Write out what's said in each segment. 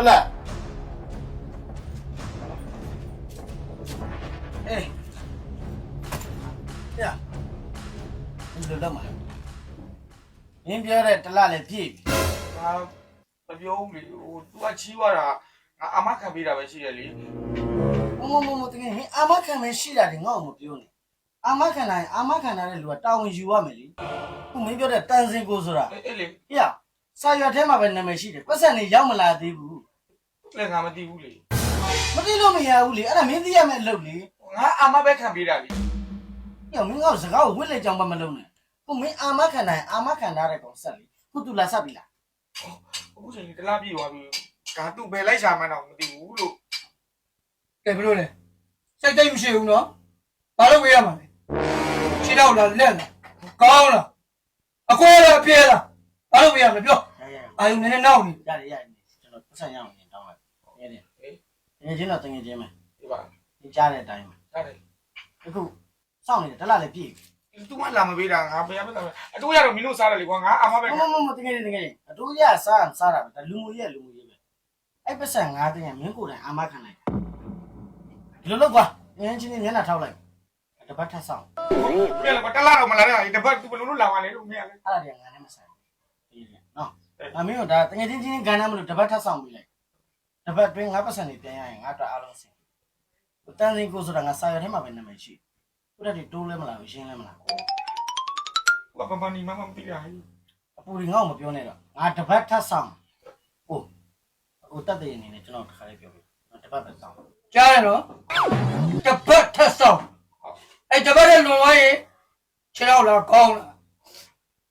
ဟုတ်လားအေးရဒီလိုတော့မှာမင်းပြောတဲ့တလားလည်းပြည့်ပြီငါမပြောဘူးလေဟို तू ကချီးသွားတာငါအမခံပေးတာပဲရှိတယ်လေမမမမတကယ်ဟင်အာမခံမရှိတာတွေငါ့ကိုမပြောနဲ့အာမခံနိုင်အာမခံရတဲ့လူကတာဝန်ယူရမယ်လေခုမင်းပြောတဲ့တန်စင်ကိုဆိုတာအေးအေးလေဟေ့စာရွက်ထဲမှာပဲနာမည်ရှိတယ်ပတ်စံနေရောက်မလာသေးဘူး လည်းငါမသိဘူးလေမသိလို့မရဘူးလေအဲ့ဒါမင်းသိရမယ့်အလုပ်လေငါအမပဲခံပေးတာလေဟေ့မင်းကစကားကိုဝစ်လက်ကြောင်ပါမလုံးနဲ့ခုမင်းအာမခံနိုင်အာမခံထားတဲ့ကောင်ဆက်လေခုတူလာဆက်ပြီလားအခုချိန်ကြီးတလားပြေသွားပြီငါသူ့ဘယ်လိုက်ရှာမှန်းတော့မသိဘူးလို့ကဲဘယ်လိုလဲစိတ်တိတ်မရှိဘူးနော်ဘာလို့ဝေးရမှာလဲခြေတော့လားလက်လားကောင်းလားအကွဲလားအပြဲလားဘာလို့ဝေးရမလဲပြောရရအာယုံနည်းနည်းနောက်နေရရရကျွန်တော်ပတ်စံရအောင်ရင်တောင်းလိုက်နေတယ်င ယ်ချင်းတော့တငယ်ချင်းပဲဒီပါဒီကြားတဲ့အတိုင်းပဲဒါတယ်အခုစောင့်နေတယ်တလားလည်းပြည့်သူကလာမပေးတာငါဘယ်ရမလဲအတူရတော့မင်းတို့စားတယ်လေကွာငါအမပဲမမမမတကယ်တကယ်အတူရစားစားတာပဲဒါလူမှုရဲ့လူမှုရဲ့ပဲအဲ့ပတ်စံငါးတင်းကမင်းကိုယ်တိုင်အာမခံလိုက်ဒီလိုလုပ်ကွာငယ်ချင်းနေမျက်နှာထောက်လိုက်တပတ်ထပ်ဆောင်ပြက်လာတလားတော့မလာတဲ့တပတ်သူဘယ်လိုလုပ်လာမှလဲလို့မရလဲအဲ့ဒါတွေကငါနဲ့မဆိုင်ဘူးဒီနော်အမင်းတို့ဒါတကယ်ချင်းချင်းကဏ္ဍမလို့တပတ်ထပ်ဆောင်ပြီးလိုက် တပတ်တွင်းငါပတ်စံနေပြန်ရရင်ငါတော့အားလုံးစင်တန်စင်ကိုဆိုတာငါစာရွက်ထဲမှာပဲနာမည်ရှိခုတည်းတိုးလဲမလားရှင်းလဲမလားဘာပပနီမမမသိတာဟဲ့အပူတွေငါ့ကိုမပြောနဲ့တော့ငါတပတ်ထပ်ဆောင်ဟုတ်အခုတက်တဲ့အနေနဲ့ကျွန်တော်တစ်ခါလေးပြောပြတပတ်ပဲဆောင်ကြားရနော်တပတ်ထက်ဆောင်အဲ့တပတ်ရဲ့လွန်သွားရင်ခြေတော့လားကောင်းလား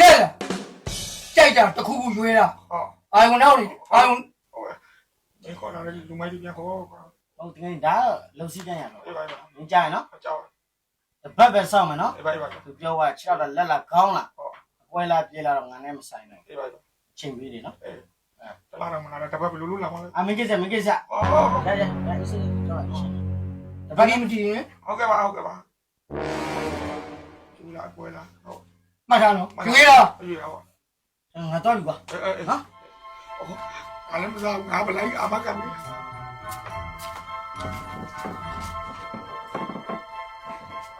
လက်လားကြိုက်တာတစ်ခုခုရွေးတာဟောအာယုံနောက်နေအာယုံ ဟုတ်ကဲ့ခေါ်လာတယ်လူမိုက်ကြီးပြန်ခေါ်ကွာဟုတ်တကယ်ဒါလုံစီပြန်ရတော့အေးပါပါမင်းကြားရနော်အကြောင်းတပတ်ပဲဆောင်မယ်နော်အေးပါပါသူပြောว่า6တော့လက်လာကောင်းလားအကွဲလာပြေးလာတော့ငါနဲ့မဆိုင်နဲ့အေးပါပါချိန်ပြီးတယ်နော်အေးတလားတော့မလာတပတ်ဘယ်လိုလုပ်လာမှလဲအမေကိစ္စမကိစ္စဟောရရရအစီတော့ရှင်းတဘာပတ်ကြီးမကြည့်ရင်ဟုတ်ကဲ့ပါဟုတ်ကဲ့ပါကျူလာကွဲလာဟုတ်မှတ်ထားနော်ရွေးတာအေးဟောငါတော့ပြီကွာအေးအေးနော်ဟုတ် ငါလည်းမစားငါဘလိုက်အမကမင်း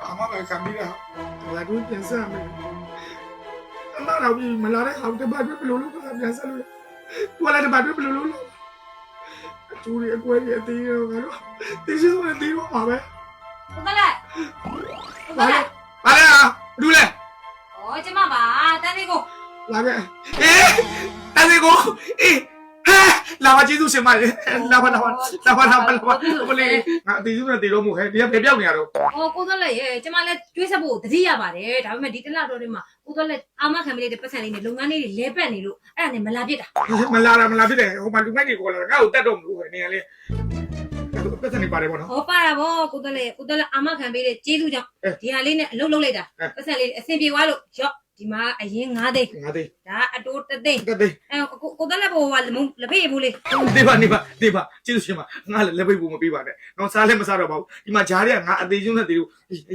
အမပဲကမင်းလာတော့ပြန်စားမယ်အမတော့ပြီမလာတဲ့အောင်တပတ်ဘယ်လိုလုပ်လဲပြန်စားလို့ကိုလာတဲ့ပတ်ဘယ်လိုလုပ်လဲကျူရီအကွဲကြီးအသေးရောငါတို့တင်းရှိဆုံးနဲ့တင်းရောပါပဲကိုကလိုက်ကိုကဘာလိုလဲက်ဘာလဲအာဒူလဲဩကျမပါတန်းလေးကိုလာခဲ့အေးတန်စီကိုအေး ဟဲလာပါကျေးဇူးရှင်မလေးလာပါလာပါလာပါလာပါလာပါဘလေးငါအတီးစုနဲ့တီလို့မဟုတ်ခဲဒီကဘယ်ပြောက်နေရတော့ဩကိုကလိုက်ရဲ့ကျမလည်းတွေးဆက်ဖို့တတိရပါတယ်ဒါပေမဲ့ဒီတစ်လတော့တွေမှာကိုကလိုက်အာမခံမလေးတဲ့ပတ်စံလေးနဲ့လုပ်ငန်းလေးတွေလဲပတ်နေလို့အဲ့ဒါနဲ့မလာပြစ်တာမလာတာမလာဖြစ်တယ်ဟိုမှာလူမိုက်တွေကိုလာငါ့ကိုတတ်တော့မလို့ခဲနေရလေပတ်စံနေပါတယ်ပေါ့နော်ဟောပါတာဗောကိုကလိုက်ကိုကလိုက်အာမခံပေးတဲ့ကျေးဇူးကြောင့်အဲဒီဟာလေးနဲ့အလုပ်လုပ်လိုက်တာအဲပတ်စံလေးအဆင်ပြေသွားလို့ရော့ ဒီမှာအရင်9သိန်းငါသိဒါအတိုးတစ်သိန်းတက်သိအဲကိုကိုကလိုက်ဘောကလက်ဖေးဘူးလေနေပါနေပါနေပါကျေးဇူးရှင်မငါလည်းလက်ပိတ်ဖို့မပေးပါနဲ့တော့စားလည်းမစားတော့ပါဘူးဒီမှာဂျားတွေကငါအသေးချင်းနဲ့တီလို့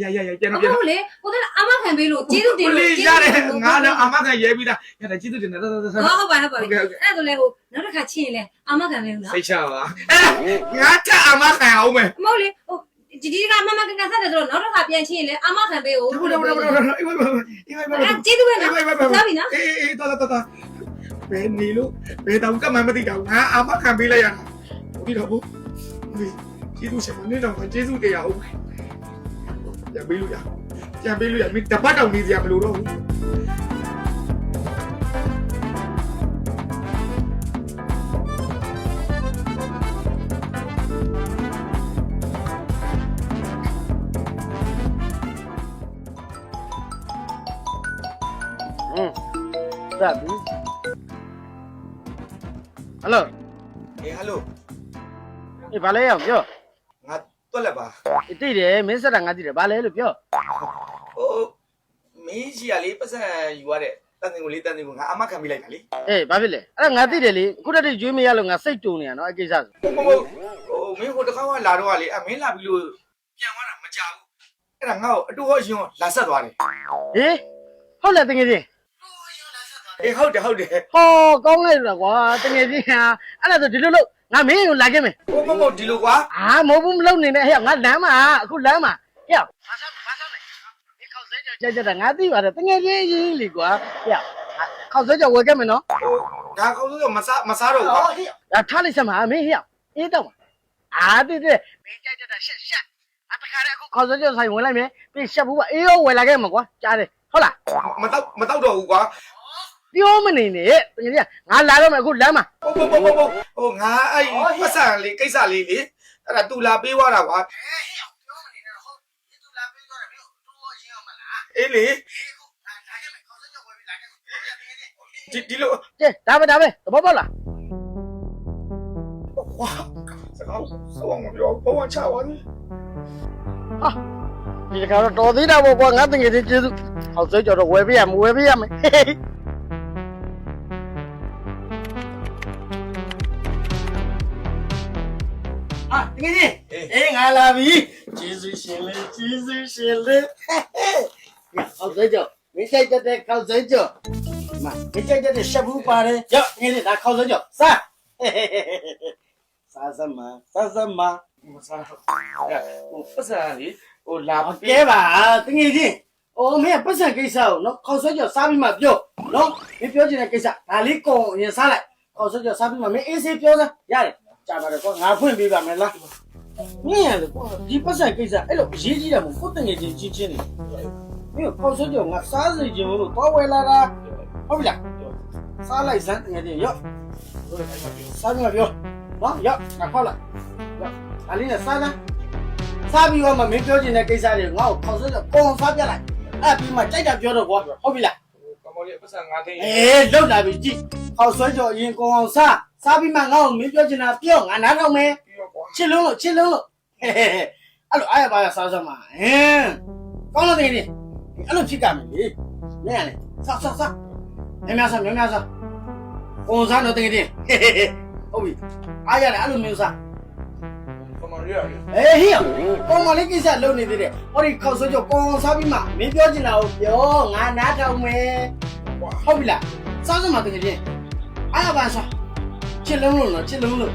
ရရရပြန်မတော့ပြန်ဟုတ်လေကိုကလိုက်အာမခံပေးလို့ကျေးဇူးတင်လို့လေးရတယ်ငါလည်းအမခံရဲပြီးသားရတယ်ကျေးဇူးတင်တယ်တော်တော်တော်ဟောဟုတ်ပါဟုတ်ပါဟုတ်ကဲ့ဟုတ်ကဲ့အဲ့ဒါဆိုလေဟိုနောက်တစ်ခါချင်းရင်လေအာမခံပေးလို့နော်စိတ်ချပါအဲငါတက်အမခံအောင်မယ်မဟုတ်လေဟို ဒီဒီကမမကန်ကန်ဆက်တယ်ဆိုတော့နောက်တစ်ခါပြန်ချင်းရင်လေအာမခံပေးဦးဘုရားဘုရားဘုရားအေးပါပါအေးပါပါအဲကျေးဇူးပဲအေးနော်ပါပါစားပြီနော်အေးအေးတော်တော်တော်ဘယ်နေလို့ဘယ်တောင်ကမှမသိတော့ငါအမခံပေးလိုက်ရတာပြီးတော့ဘူးကျေးဇူးရှင်မနေတော့ကျေးဇူးတရားဟုတ်ပြန်ပေးလို့ရပြန်ပေးလို့ရမင်းတပတ်တောင်နေစရာမလိုတော့ဘူး စပ်ပြီဟယ်လိုအေးဟယ်လိုအေးဘာလဲအောင်ပြောငါတွက်လက်ပါအေးတိတယ်မင်းစက်တာငါတိတယ်ဘာလဲလို့ပြောဟိုမင်းကြီးကလေပတ်စံယူရတဲ့တန်တင်ကိုလေးတန်တင်ကိုငါအမခံပေးလိုက်တာလေအေးဘာဖြစ်လဲအဲ့ဒါငါတိတယ်လေအခုတည်းကျွေးမရလို့ငါစိတ်တုံနေရနော်အကိစ္စဆိုဟုတ်ဟုတ်ဟိုမင်းဟိုတစ်ခါကလာတော့ကလေအမင်းလာပြီးလို့ပြန်သွားတာမကြဘူးအဲ့ဒါငါ့ကိုအတူဟောရှင်လာဆက်သွားတယ်ဟေးဟုတ်လားတကယ်ချင်း အေးဟုတ်တယ်ဟုတ်တယ်ဟောကောင်းလိုက်တော့ကွာတကယ်ကြီးဟာအဲ့ဒါဆိုဒီလိုလို့ငါမင်းကိုလာခဲ့မယ်ဟိုမဟုတ်ဒီလိုကွာအာမဟုတ်ဘူးမလုပ်နေနဲ့ဟဲ့ငါလမ်းမှာအခုလမ်းမှာဟဲ့ဘာဆောင်ဘာဆောင်လဲဒီခေါက်ဆွဲကြောကြကြတာငါသိပါတယ်တကယ်ကြီးကြီးလीကွာဟဲ့ခေါက်ဆွဲကြောဝယ်ခဲ့မယ်နော်ဟိုဒါကောင်းဆိုမစားမစားတော့ဘူးကွာဒါထားလိုက်စမ်းပါမင်းဟဲ့အေးတော့မှာအာတိတိမင်းကြိုက်တဲ့ရှက်ရှက်အတခါတည်းအခုခေါက်ဆွဲကြောဆိုင်ဝင်လိုက်မယ်ပြီးရှက်ဘူးပါအေးရောဝယ်လာခဲ့မှာကွာကြားတယ်ဟုတ်လားမတော့မတော့တော့ဘူးကွာ ပြောမနေနဲ့တကယ်ကြီးငါလာတော့မယ်အခုလမ်းမှာဟိုဟိုဟိုဟိုဟိုငါအဲ့ပတ်စံလေးကိစ္စလေးလေအဲ့ဒါတူလာပေးသွားတာကွာအေးလေဒီဒီလိုကဲဒါပဲဒါပဲသဘောပေါက်လားကွာစကားစောင်းမပြောဘဝချပါနေဟာဒီကောင်တော့တော်သေးတာပေါ့ကွာငါတကယ်ကြီးကျေးဇူးခေါက်ဆွဲကြောတော့ဝယ်ပေးရမဝယ်ပေးရမယ် ဟာတကယ်ကြီးအေးငါလာပြီကျေးဇူးရှင်လေးကျေးဇူးရှင်လေးဟောက်စဲကြောင့်မင်းဆိုင်တဲ့ခေါက်စဲကြောင့်မမင်းဆိုင်တဲ့ရှက်ဘူးပါတယ်ကြောင့်ငါလေးဒါခေါက်စဲကြောင့်စားစားစမ်းမစားစမ်းမမစားဟိုပစံလေးဟိုလာမပြဲပါတကယ်ကြီးအော်မင်းပတ်စံကိစ္စကိုနော်ခေါက်ဆွဲကြော်စားပြီးမှပြောနော်မင်းပြောချင်တဲ့ကိစ္စဒါလေးကုန်ရင်စားလိုက်ခေါက်ဆွဲကြော်စားပြီးမှမင်းအေးဆေးပြောစမ်းရတယ် ကြာပါတယ်ကွာငါဖွင့်ပေးပါမယ်လားမင်းရတယ်ကွာဒီပတ်စံကိစ္စအဲ့လိုအရေးကြီးတယ်မို့ကိုယ်တငယ်ချင်းချင်းချင်းနေမင်းခေါက်ဆွဲကြောငါစားစီခြင်းလို့တော့ဝယ်လာတာဟုတ်ပြီလားစားလိုက်စမ်းတကယ်ကြီးရော့စားပြီးမှပြောနော်ရော့ငါခေါက်လိုက်ရော့အလေးနဲ့စားစမ်းစားပြီးတော့မှမင်းပြောချင်တဲ့ကိစ္စတွေငါ့ကိုခေါက်ဆွဲတော့ပုံစားပြလိုက်အဲ့ပြီးမှကြိုက်တာပြောတော့ကွာဟုတ်ပြီလားကမော်လေးပတ်စံငါသိအေးလောက်လာပြီကြည့်ခေါက်ဆွဲကြော်အရင်ကောင်အောင်စား စားပြီးမှငါ့ကိုမင်းပြောချင်တာပြောငါနားတော့မယ်ပြီးတော့ကွာချစ်လုံးလို့ချစ်လုံးလို့ဟဲ့ဟဲ့ဟဲ့အဲ့လိုအားရပါရစားစမ်းပါဟင်းကောင်းလို့နေနေအဲ့လိုဖြစ်ကြမယ်လေမင်းကလေစားစားစားမြများစားမြများစားပုံစားတော့တကယ်တင်ဟဲ့ဟဲ့ဟဲ့ဟုတ်ပြီအားရတယ်အဲ့လိုမျိုးစားကမော်လေးရတယ်အေးဟေ့ကောင်မလေးကိစ္စလုပ်နေသေးတယ်ဟောဒီခောက်ဆွဲကြောကောင်စားပြီးမှမင်းပြောချင်တာကိုပြောငါနားထောင်မယ်ဟုတ်ပြီလားစားစမ်းမတကယ်ချင်းအားရပါစား ချစ်လုံးလို့နော်ချစ်လုံးလို့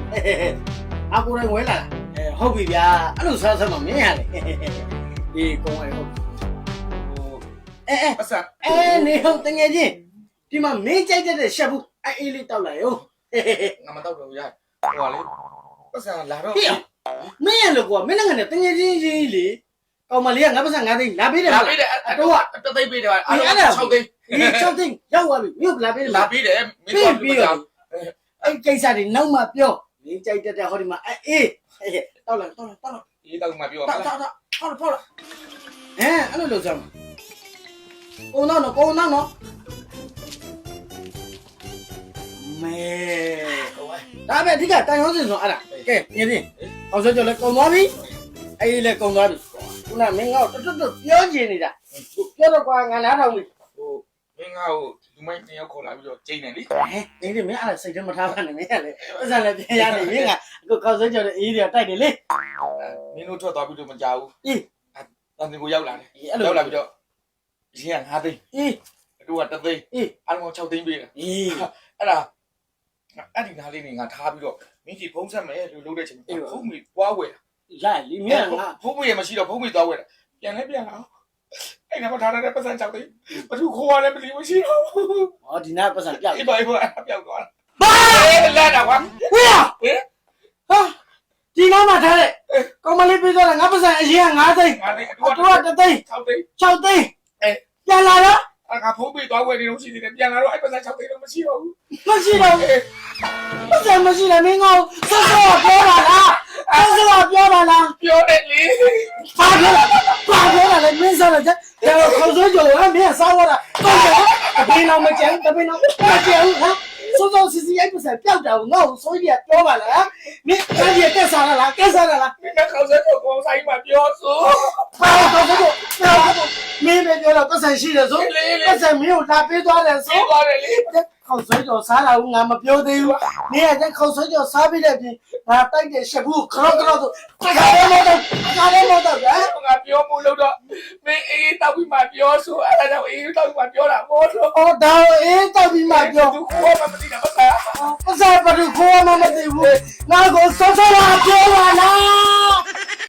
အကူတိုင်းဝဲလာတာအဲဟုတ်ပြီဗျာအဲ့လိုစားစမ်းမမင်းရလေဒီကောင်ဝဲဟုတ်ဟိုအဲအဲပတ်စံအဲနေဟုတ်တကယ်ချင်းဒီမှာမင်းကြိုက်တဲ့ရှက်ဘူးအဲအေးလေးတောက်လိုက်ရောငါမတော့တော့ရဟိုလေပတ်စံလာတော့ဟေ့မင်းရလို့ကွာမင်းလည်းငါနဲ့တကယ်ချင်းချင်းလေကောင်မလေးကငါပတ်စံငါသိလာပေးတယ်လာလားပေးတယ်အတော့တသိပေးတယ်အားလုံး6သိန်းဒီ6သိန်းရောက်သွားပြီမြို့လာပေးတယ်လာလားပေးတယ်မင်းတို့ပြီးတော့ အဲ့ကိစ္စတွေနောက်မှပြောမင်းကြိုက်တဲ့ဟောဒီမှာအေးတောက်လိုက်တောက်လိုက်တောက်လိုက်ဒီတော့မှပြောတောက်တောက်တောက်ဖောက်ဖောက်ဟမ်အဲ့လိုလုပ်စမ်းကိုနောက်နော်ကိုနောက်နော်မဲဒါပဲအဓိကတန်ရုံးစင်ဆိုအဲ့ဒါကဲညင်းအောင်ဆိုကြလဲကုံသွားပြီအေးလဲကုံသွားပြီခုနမင်းငါ့ကိုတွတ်တွတ်ပြောချင်နေတာပြောတော့ကွာငါနားထောင်ပြီဟိုမင်းငါ့ကိုလူ မိုင်းတင်ရောက်ခေါ်လာပြီးတော့ကျိနေလေဟဲ့ဒီဒီမင်းအဲ့ဒါစိတ်ထဲမထားပါနဲ့မင်းကလေပတ်စံလည်းပြန်ရနေမင်းကအခုခေါက်ဆွဲကြော်တဲ့အေးတွေတိုက်တယ်လေမင်းတို့ထွက်သွားပြီးတော့မကြောက်ဘူးအေးတန်တင်ကိုရောက်လာတယ်အေးအဲ့လိုရောက်လာပြီးတော့ရင်းက9သိန်းအေးအတူက3သိန်းအေးအားလုံး6သိန်းပေးတယ်အေးအဲ့ဒါအဲ့ဒီနားလေးနေငါထားပြီးတော့မင်းကြီးဖုံးဆက်မယ်လို့လုပ်တဲ့ချိန်မှာဖုံးမီပွားဝယ်လာလီမင်းကငါဖုံးမီရမရှိတော့ဖုံးမီသွားဝယ်တာပြန်လဲပြန်လာ အဲ့နာမထားတဲ့ပတ်စံ6သိန်းဘသူခေါ်ရလဲမသိမရှိတော့ဟောဒီနာပတ်စံပြောက်အေးပါအေးပါအဲ့ပြောက်သွားဘာလဲလာကွာဝေးဟင်ဟာဒီနာမှာထားတဲ့ကောင်မလေးပြေးသွားတာငါပတ်စံအရင်က9သိန်းငါလည်းအတူအတူက3သိန်း6သိန်း6သိန်းအေးပြန်လာတော့အဲ့ငါဖုံးမီသွားဝယ်နေလို့ရှိသေးတယ်ပြန်လာတော့အဲ့ပတ်စံ6သိန်းတော့မရှိတော့ဘူးမရှိတော့ဘူးပတ်စံမရှိတယ်မင်းကောင်စောစောပြောပါလား စောစောပြောပါလားပြောတယ်လေဘာပြောဘာပြောတာလဲမင်းစားလိုက်ကြတယ်ခေါ်စိုးကြော်ဟမ်မင်းစားရတာတော့တပင်းတော့မကြမ်းတပင်းတော့မကြမ်းဟာစောစောစီစီအိပ်ပစံပျောက်တာကိုငါ့ကိုစိုးရပြောပါလားမင်းကကြီးတက်စားလားကက်စားလားမင်းကခေါင်းဆက်ကိုကောင်းဆိုင်မှာပြောဆိုဘာတော့ဆိုတော့မင်းပဲပြောတော့ပတ်စံရှိတယ်ဆိုပတ်စံမင်းကိုလာပေးသွားတယ်ဆိုပြောပါတယ်လေ ခေါက်ဆွဲကြော်စားတာကငါမပြောသေးဘူးမင်းကခေါက်ဆွဲကြော်စားပြီးတဲ့ပြင်ငါတိုက်တဲ့ရှက်ဘူးခရော့ခရော့ဆိုတခါလေးမတော့တခါလေးမတော့ဗျာငါပြောမှုလို့တော့မင်းအေးတောက်ပြီးမှပြောပြောဆိုအဲ့ဒါကြောင့်အေးတော့မှပြောတာဘောလို့အော်ဒါအေးတောက်ပြီးမှပြောသူခေါ်မှမသိတာမဆိုင်ပစားဘယ်သူခေါ်မှမသိဘူးငါကိုစောစောလာပြောပါလား